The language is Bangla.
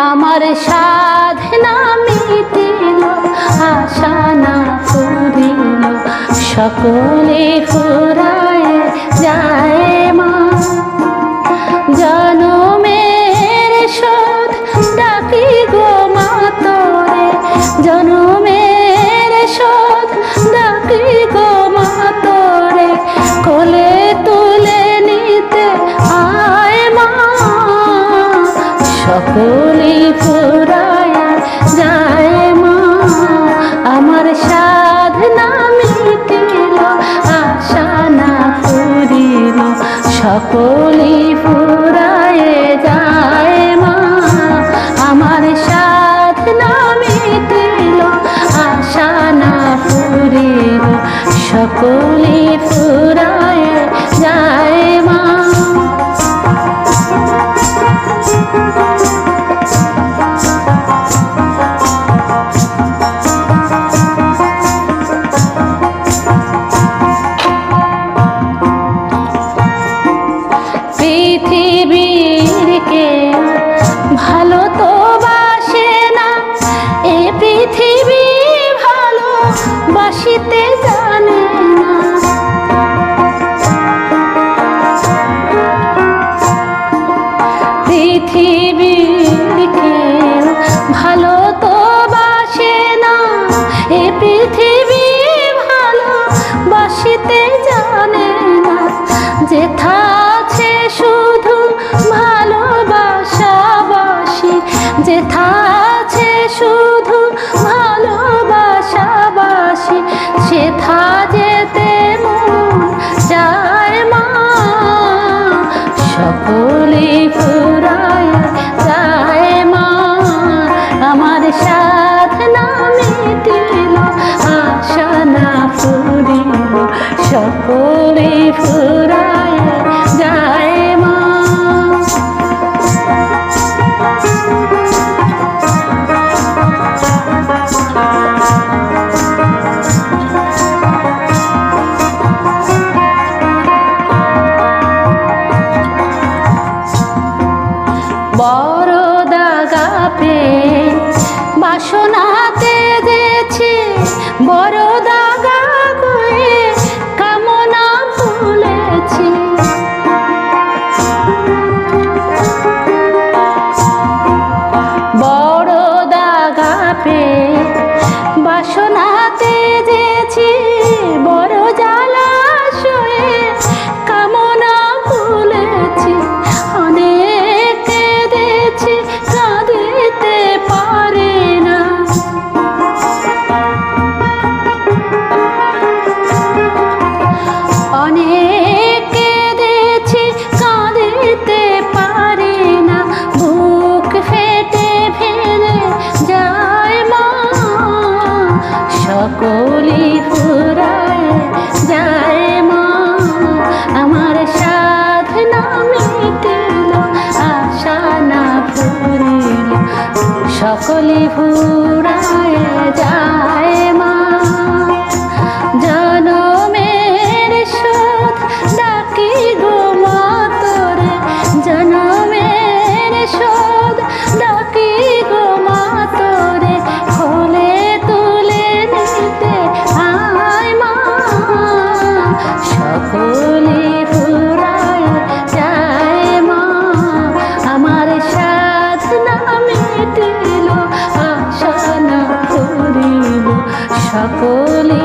আমার সাধনা মিটিল আশা না করিল সকলে পুরা সকলে ফুল পৃথিবীর কে ভালো তো বাসে না। এ পৃথিবী ভালো বাসিতে শুধু ভালোবাসা বাসি সেথা যেতে মন যায় মা। সকলে ফুরায় যায় মা। আমার সাধনা মিটিল, আশা না ফুরিল, সকলে ফুরায় পরদাগা প্রেম বাসনা সকলে ঘুরায় যায়। সকলে